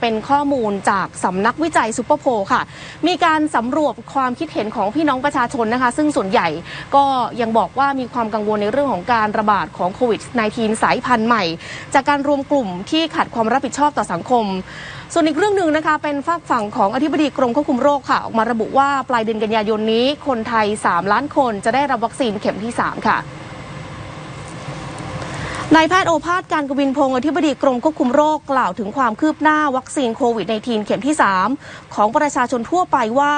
เป็นข้อมูลจากสำนักวิจัยซูเปอร์โพลค่ะ มีการสำรวจความคิดเห็นของพี่น้องประชาชนนะคะ ซึ่งส่วนใหญ่ก็ยังบอกว่ามีความกังวลในเรื่องของการระบาดของโควิด -19 สายพันธุ์ใหม่ จากการรวมกลุ่มที่ขาดความรับผิดชอบต่อสังคม ส่วนอีกเรื่องหนึ่งนะคะ เป็นฝากฝั่งของอธิบดีกรมควบคุมโรคค่ะ ออกมาระบุว่าปลายเดือนกันยายนนี้ คนไทย 3 ล้านคนจะได้รับวัคซีนเข็มที่ 3 ค่ะ นายแพทย์โอภาสการกวินพงศ์อธิบดีกรมควบคุมโรคกล่าวถึงความคืบหน้าวัคซีนโควิด -19 เข็มที่ 3 ของประชาชนทั่วไปว่า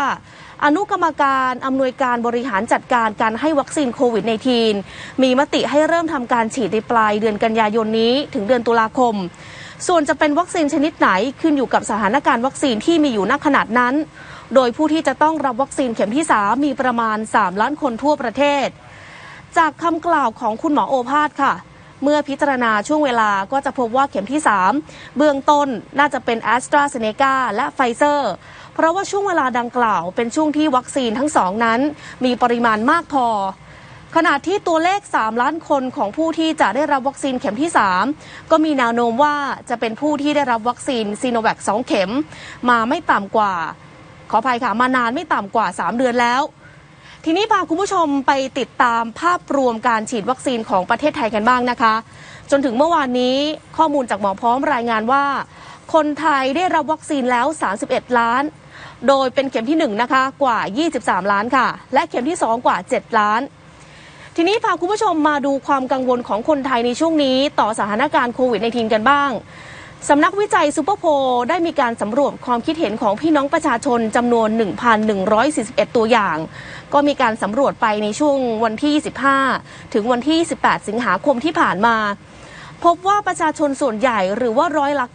อนุกรรมการอำนวยการบริหารจัดการการให้วัคซีนโควิด -19 มีมติให้เริ่มทำการฉีดในปลายเดือนกันยายนนี้ถึงเดือนตุลาคม ส่วนจะเป็นวัคซีนชนิดไหนขึ้นอยู่กับสถานการณ์วัคซีนที่มีอยู่ณขนาดนั้น โดยผู้ที่จะต้องรับวัคซีนเข็มที่ 3 มีประมาณ 3 ล้านคนทั่วประเทศ จากคำกล่าวของคุณหมอโอภาสค่ะ เมื่อพิจารณาช่วงเวลาก็จะพบว่าเข็มที่ 3 เบื้องต้นน่าจะเป็นแอสตราเซเนกาและไฟเซอร์ เพราะว่าช่วงเวลาดังกล่าวเป็นช่วงที่วัคซีนทั้งสองนั้น มีปริมาณมากพอ ขณะที่ตัวเลข 3 ล้านคนของผู้ที่จะได้รับวัคซีนเข็มที่ 3 ก็มีแนวโน้มว่าจะเป็นผู้ที่ได้รับวัคซีนซีโนแวค2เข็ม มาไม่ต่ำกว่า ขออภัยค่ะมานานไม่ต่ำกว่า 3 เดือนแล้ว ทีนี้พาคุณผู้ชมไปติดตามภาพรวมการฉีดวัคซีนของประเทศไทยกันบ้างนะคะ จนถึงเมื่อวานนี้ข้อมูลจากหมอพร้อมรายงานว่า คนไทยได้รับวัคซีนแล้ว 31 ล้าน โดยเป็นเข็มที่ 1 นะคะกว่า 23 ล้านค่ะ และเข็มที่ 2 กว่า 7 ล้าน ทีนี้พาคุณผู้ชมมาดูความกังวลของคนไทยในช่วงนี้ ต่อสถานการณ์โควิด -19 กันบ้าง สำนักวิจัยซูเปอร์โพลได้มีการสำรวจความคิดเห็นของพี่น้องประชาชนจำนวน 1,141 ตัวอย่าง ก็มีการสำรวจไปในช่วงวันที่ 25 ถึงวันที่ 18 สิงหาคมที่ผ่านมา พบว่าประชาชนส่วนใหญ่หรือว่าร้อยละ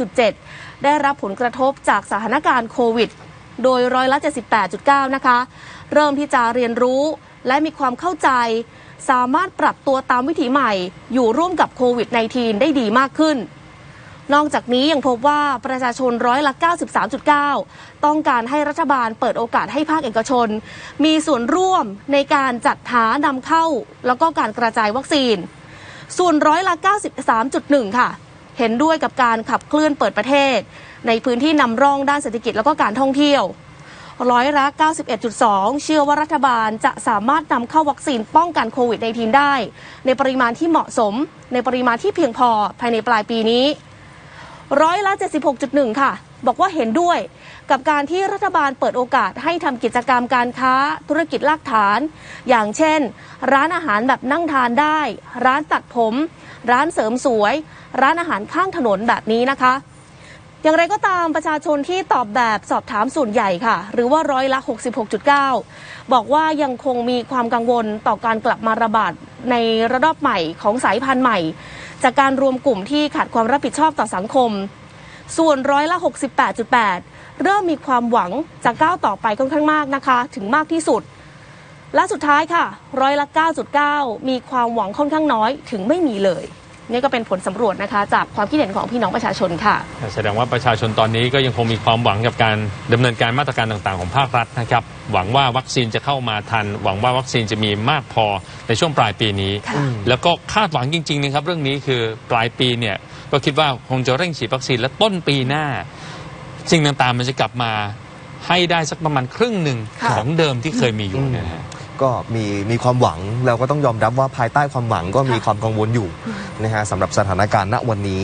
98.7 ได้รับผลกระทบจากสถานการณ์โควิด โดยร้อยละ 78.9 นะคะ เริ่มที่จะเรียนรู้และมีความเข้าใจ สามารถปรับตัวตามวิถีใหม่ อยู่ร่วมกับโควิด -19 ได้ดีมากขึ้น นอกจากนี้ยังพบว่าประชาชนร้อยละ 93.9 ต้องการให้รัฐบาลเปิดโอกาสให้ภาคเอกชน มีส่วนร่วมในการจัดหานำเข้า แล้วก็การกระจายวัคซีน ส่วนร้อยละ 93.1 ค่ะ เห็นด้วยกับการขับเคลื่อนเปิดประเทศ ในพื้นที่นำร่องด้านเศรษฐกิจแล้วก็การท่องเที่ยวร้อยละ 91.2 เชื่อว่ารัฐบาลจะสามารถนำเข้าวัคซีนป้องกันโควิด -19 ได้ ในปริมาณที่เหมาะสม ในปริมาณที่เพียงพอภายในปลายปีนี้ ร้อยละ 76.1 ค่ะ บอกว่าเห็นด้วย กับการที่รัฐบาลเปิดโอกาสให้ทำกิจกรรมการค้า ธุรกิจลากฐาน อย่างเช่น ร้านอาหารแบบนั่งทานได้ ร้านตัดผม ร้านเสริมสวย ร้านอาหารข้างถนนแบบนี้นะคะ อย่างไรก็ตามประชาชนที่ตอบแบบสอบถามส่วนใหญ่ค่ะ หรือว่าร้อยละ 66.9 บอกว่ายังคงมีความกังวลต่อการกลับมาระบาดในระดับใหม่ของสายพันธุ์ใหม่ จากการรวมกลุ่มที่ขาดความรับผิดชอบต่อสังคม ส่วนร้อยละ 68.8 เริ่มมีความหวังจะก้าวต่อไปค่อนข้างมากนะคะ ถึงมากที่สุด และสุดท้ายค่ะร้อยละ 9.9 มีความหวังค่อนข้างน้อยถึงไม่มีเลยนี่ก็เป็นผลสำรวจนะคะ จากความคิดเห็นของพี่น้องประชาชนค่ะ แสดงว่าประชาชนตอนนี้ก็ยังคงมีความหวังกับการดำเนินการมาตรการต่างๆของภาครัฐนะครับ หวังว่าวัคซีนจะเข้ามาทัน หวังว่าวัคซีนจะมีมากพอในช่วงปลายปีนี้ค่ะแล้วก็คาดหวังจริงๆนะครับเรื่องนี้คือปลายปีเนี่ยก็คิดว่าคงจะเร่งฉีดวัคซีนและต้นปีหน้า สิ่งต่างๆมันจะกลับมาให้ได้สักประมาณครึ่งหนึ่งค่ะของเดิมที่เคยมีอยู่เนยนะฮะก็มีมีความหวังเราก็ต้องยอมรับว่าภายใต้ความหวังก็มีความกังวลอยู่นะฮะสำหรับสถานการณ์ณวันนี้